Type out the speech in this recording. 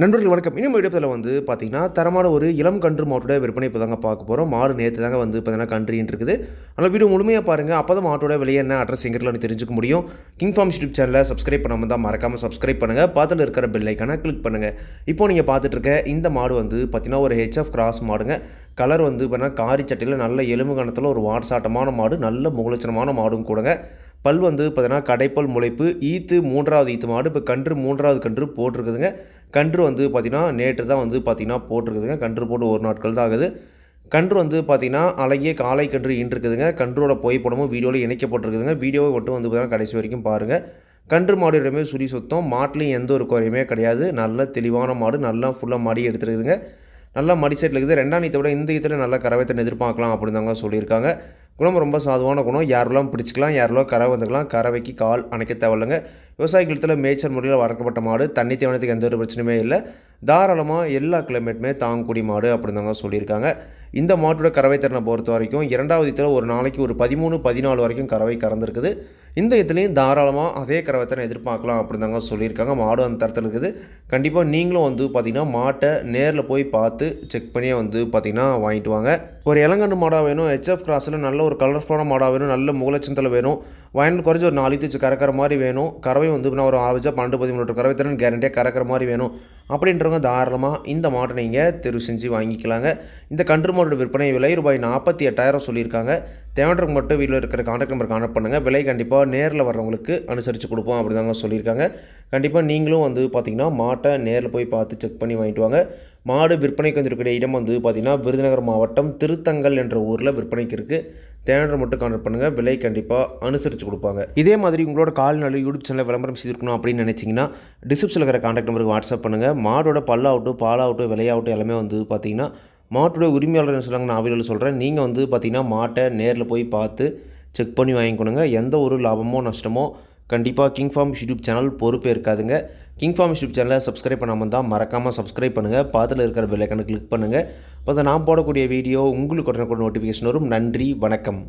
நண்பர்கள் வணக்கம். இன்னும் இடத்துல வந்து பார்த்தீங்கன்னா தரமான ஒரு இளம் கன்று மாட்டோட விற்பனை இப்போ தாங்க பார்க்க போகிறோம் மாடு நேற்று தாங்க வந்து பார்த்தீங்கன்னா கன்றுன்னு இருக்குது. அதனால் வீடியோ முழுமையாக பாருங்கள் அப்போ தான் மாட்டோட விலை என்ன அட்ரஸ் எங்கிறதுல தெரிஞ்சுக்க முடியும். கிங் ஃபார்ம் யூடியூப் சேனலை சப்ஸ்கிரைப் பண்ணாமல் தான் மறக்காமல் சப்ஸ்கிரைப் பண்ணுங்கள் பார்த்துல இருக்கிற பெல் ஐக்கான கிளிக் பண்ணுங்கள் இப்போ நீங்கள் பார்த்துட்டு இருக்க இந்த மாடு வந்து பார்த்தீங்கன்னா ஒரு ஹெச்எஃப் கிராஸ் மாடுங்க. கலர் வந்து பார்த்தீங்கன்னா காரி சட்டையில் நல்ல எலும்பு கணத்தில் ஒரு வாட்சாட்டமான மாடு நல்ல முகலட்சணமான மாடும் கூடங்க. பல் வந்து பார்த்தீங்கன்னா கடைப்பல் முளைப்பு ஈத்து மூன்றாவது ஈத்து மாடு இப்போ கன்று மூன்றாவது கன்று போட்டிருக்குதுங்க. கன்று வந்து பார்த்திங்கன்னா நேற்று தான் வந்து பார்த்திங்கன்னா போட்டிருக்குதுங்க. கன்று போட்டு ஒரு நாட்கள் தான் ஆகுது. கன்று வந்து பார்த்திங்கன்னா அழகிய காலை கன்று ஈன்றிருக்குதுங்க கன்றோட புகைப்படமும் வீடியோவில் இணைக்கப்பட்டிருக்குதுங்க. வீடியோவை மட்டும் வந்து பார்த்திங்கன்னா கடைசி வரைக்கும் பாருங்கள் கன்று மாடுமே சுரி சுத்தம். மாட்டிலையும் எந்த ஒரு குறையுமே கிடையாது. நல்ல தெளிவான மாடு நல்லா ஃபுல்லாக மாடி எடுத்துருக்குதுங்க. நல்லா மடி செட்டில் இருக்குது. ரெண்டாம் நீத்தை விட இந்த இதில் நல்ல கரவைத்தன் எதிர்பார்க்கலாம் அப்படின்னு தாங்க சொல்லியிருக்காங்க. குணம் ரொம்ப சாதுவான குணம். யாரெல்லாம் பிடிச்சிக்கலாம். யாரெல்லாம் கரை வந்துக்கலாம். கறவைக்கு கால் அணைக்க தேவையில்லைங்க. விவசாயிகளத்தில் மேய்ச்சல் முறையில் வளர்க்கப்பட்ட மாடு தண்ணி தேவனத்துக்கு எந்த ஒரு பிரச்சனையுமே இல்லை. தாராளமாக எல்லா கிளைமேட்டுமே தாங்கக்கூடிய மாடு அப்படின்னு தாங்க சொல்லியிருக்காங்க. இந்த மாட்டோட கறவை திறனை பொறுத்த வரைக்கும் இரண்டாவது இதில் ஒரு நாளைக்கு ஒரு பதிமூணு பதினாலு வரைக்கும் கறவை கறந்துருக்குது. இந்த இதுலேயும் தாராளமாக அதே கறவை திறனை எதிர்பார்க்கலாம் அப்படின்னு தாங்க சொல்லியிருக்காங்க. மாடு அந்த தரத்தில் இருக்குது. கண்டிப்பாக நீங்களும் வந்து பார்த்திங்கன்னா மாட்டை நேரில் போய் பார்த்து செக் பண்ணியே வந்து பார்த்திங்கன்னா வாங்கிட்டு வாங்க. ஒரு இளங்கன்று மாடாக வேணும் ஹெச்எஃப் கிராஸில் நல்ல ஒரு கலர்ஃபுல்லான மாடாக வேணும் நல்ல முகலட்சத்தில் வேணும் வயலில் குறைஞ்ச ஒரு நாலு தச்சு கறக்கிற மாதிரி வேணும் கறவை வந்து ஒரு ஆவரேஜாக பன்னெண்டு பதிமூணு கறவை திறன் கேரண்டியாக கறக்கிற மாதிரி வேணும். அப்படின்றவங்க தாராளமாக இந்த மாட்டை நீங்கள் தெரிவு செஞ்சு வாங்கிக்கலாங்க. இந்த கன்று மாட்டோட விற்பனை விலை ரூபாய் நாற்பத்தி எட்டாயிரம் சொல்லியிருக்காங்க. தேவைன்றவங்க மட்டும் வீட்டில் இருக்கிற கான்டாக்ட் நம்பர் கான்டாக்ட் பண்ணுங்கள் விலை கண்டிப்பாக நேரில் வர்றவங்களுக்கு அனுசரித்து கொடுப்போம் அப்படி தாங்க சொல்லியிருக்காங்க. கண்டிப்பாக நீங்களும் வந்து பார்த்திங்கன்னா மாட்டை நேரில் போய் பார்த்து செக் பண்ணி வாங்கிட்டு வாங்க. மாடு விற்பனைக்கு வந்திருக்கிற இடம் வந்து பார்த்திங்கன்னா விருதுநகர் மாவட்டம் திருத்தங்கல் என்ற ஊரில் விற்பனைக்கு இருக்குது தேனரை மட்டும் கான்டாக்ட் பண்ணுங்கள் விலை கண்டிப்பாக அனுசரித்து கொடுப்பாங்க. இதே மாதிரி உங்களோட கால்நடை யூடியூப் சேனலில் விளம்பரம் செய்திருக்கணும் அப்படின்னு நினச்சிங்கன்னா டிஸ்கிரிப்ஷனில் இருக்கிற கான்டாக்ட் நம்பருக்கு வாட்ஸ்அப் பண்ணுங்கள் மாடோட பல்லாகட்டும் பாலாகட்டும் விலையாகட்டும் எல்லாமே வந்து பார்த்திங்கன்னா மாட்டோட உரிமையாளர் என்ன சொல்கிறாங்க நான் அவையில் சொல்கிறேன் நீங்கள் வந்து பார்த்திங்கன்னா மாட்டை நேரில் போய் பார்த்து செக் பண்ணி வாங்கிக்கணுங்க எந்த ஒரு லாபமோ நஷ்டமோ கண்டிப்பாக கிங் ஃபார்ம் யூடியூப் சேனல் பொறுப்பே இருக்காதுங்க. கிங் ஃபார்ம் யூடியூப் சேனலை சப்ஸ்கிரைப் பண்ணாமல் தான் மறக்காமல் சப்ஸ்கிரைப் பண்ணுங்கள் பார்த்துல இருக்கிற பெல்லைக்கனை கிளிக் பண்ணுங்கள் அப்போ நான் போடக்கூடிய வீடியோ உங்களுக்கு உடனே கூட நோட்டிஃபிகேஷன் வரும். நன்றி வணக்கம்.